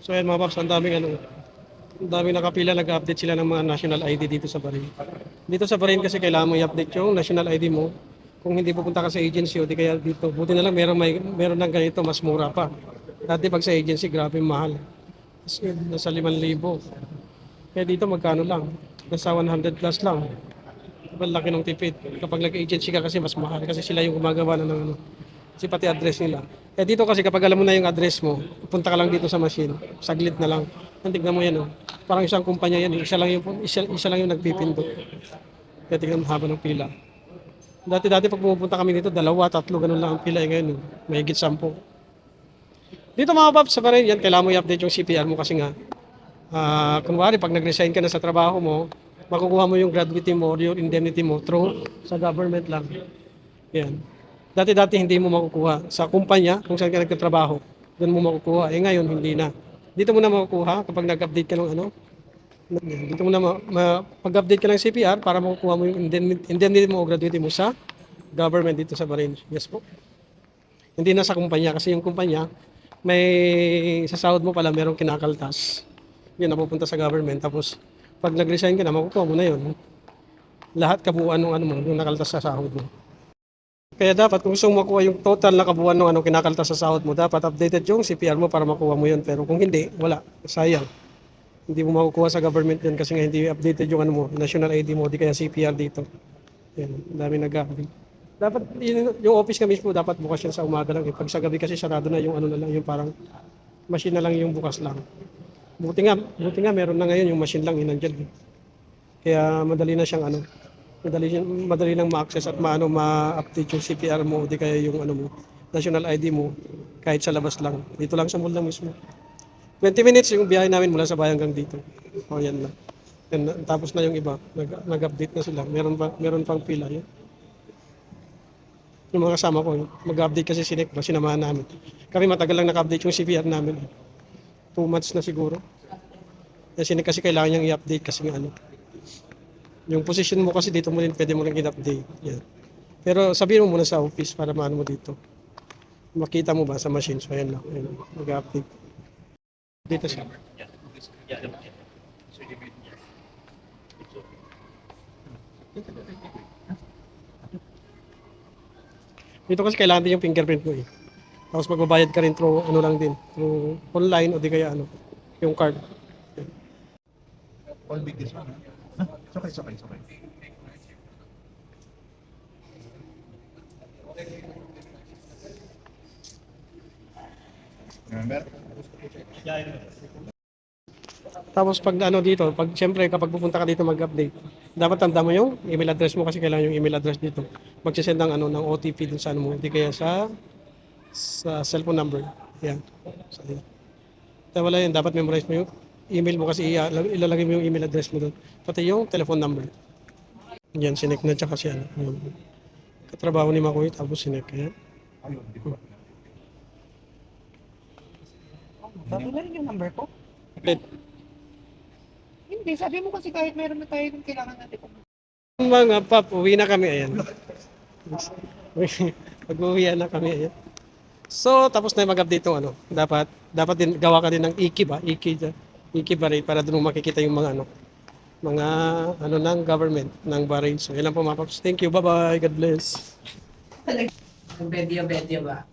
So ayan mga paps, ang daming ano, ang daming nakapila, nag-update sila ng mga national ID dito sa Bahrain. Dito sa Bahrain kasi kailangan mo i-update yung national ID mo. Kung hindi pupunta ka sa agency o di kaya dito, buti na lang meron, may, meron ng ganito, mas mura pa. Dati pag sa agency, grabe mahal. As in, nasa 5,000. Kaya dito magkano lang? Nasa 100 plus lang. Ang laki ng tipid. Kapag nag-agency ka kasi mas mahal kasi sila yung gumagawa na ng ano. Kasi pati address nila. Kaya dito kasi kapag alam mo na yung address mo, punta ka lang dito sa machine. Saglit na lang. Ang mo yan oh. Parang isang kumpanya yan. eh. Isa lang yung, isa, isa lang yung nagpipindot. Kaya tignan mo haba ng pila. Dati-dati pag pumupunta kami dito, dalawa, tatlo, ganun lang ang pila. Eh, ngayon, oh, may higit sampo. Dito mga paps, sa rin yan, kailangan mo i-update yung CPR mo kasi nga, ah kunwari pag nag-resign ka na sa trabaho mo, makukuha mo yung gratuity mo or yung indemnity mo through sa government lang. Yan. Dati-dati hindi mo makukuha. Sa kumpanya, kung saan ka nagtatrabaho, doon mo makukuha. Eh ngayon, hindi na. Dito mo na makukuha kapag nag-update ka ng ano. Dito mo na ma- ma- pag-update ka ng CPR para makukuha mo yung indemnity mo o gratuity mo sa government dito sa Bahrain. Yes po. Hindi na sa kumpanya kasi yung kumpanya may sa sahod mo pala merong kinakaltas. Yun napupunta sa government tapos pag nag-resign ka na makukuha mo na yun. Lahat kabuuan ng ano mo yung nakaltas sa sahod mo. Kaya dapat kung gusto mo makuha yung total na kabuuan ng ano kinakaltas sa sahod mo, dapat updated yung CPR mo para makuha mo yun. Pero kung hindi, wala. Sayang. Hindi mo makukuha sa government yun kasi nga hindi updated yung ano mo, national ID mo, di kaya CPR dito. Yan, dami nag-update. Dapat yun, yung office ka mismo dapat bukas yan sa umaga lang. Eh. Pag sa gabi kasi sarado na yung ano na lang, yung parang machine na lang yung bukas lang. Buti nga, buti nga meron na ngayon yung machine lang yun nandiyan. eh. Kaya madali na siyang ano, madali, madali nang ma-access at maano ma-update yung CPR mo, di kaya yung ano mo, national ID mo, kahit sa labas lang. Dito lang sa mall lang mismo. 20 minutes yung biyahe namin mula sa bayan hanggang dito. O yan na. Yan. Tapos na yung iba, nag, nag-update na sila. Meron pa, meron pang pila. Yan. Yung mga kasama ko, mag-update kasi si Nick, sinamahan namin. Kami matagal lang naka-update yung CPR namin. Two months na siguro. Yan si Nick kasi kailangan niyang i-update kasi nga ano. Yung position mo kasi dito mo rin, pwede mo rin i-update. Yan. Pero sabihin mo muna sa office para maano mo dito. Makita mo ba sa machine? So ayan lang. Ayan, mag-update. Dito siya. Dito kasi kailangan din yung fingerprint mo eh. Tapos magbabayad ka rin through ano lang din, through online o di kaya ano, yung card. All big this one, ha? It's okay, it's okay, it's okay. Remember? Tapos pag ano dito, pag siyempre kapag pupunta ka dito mag-update, dapat tanda mo yung email address mo kasi kailangan yung email address dito. Magsisend ng ano ng OTP dun sa ano mo, hindi kaya sa sa cellphone number. Yan. So, yan. Wala yun, dapat memorize mo yung email mo kasi iya- ilalagay mo yung email address mo doon. Pati yung telephone number. Yan, sinek na tsaka siya. Ano, katrabaho ni Makoy, tapos sinek. Yan. Ayun, di ba? Sabi na rin yung number ko. Ulit. Hindi, sabi mo kasi kahit meron na tayo kung kailangan natin. Mga pap, uwi na kami. Ayan. Pag-uwi na kami. Ayan. So, tapos na yung mag-update ng ano. Dapat, dapat din, gawa ka din ng iki ba? Iki, dyan. Iki ba rin? Para doon makikita yung mga ano, mga ano ng government ng Bahrain. So, ilan po mga paps. Thank you. Bye-bye. God bless. Bedya-bedya ba?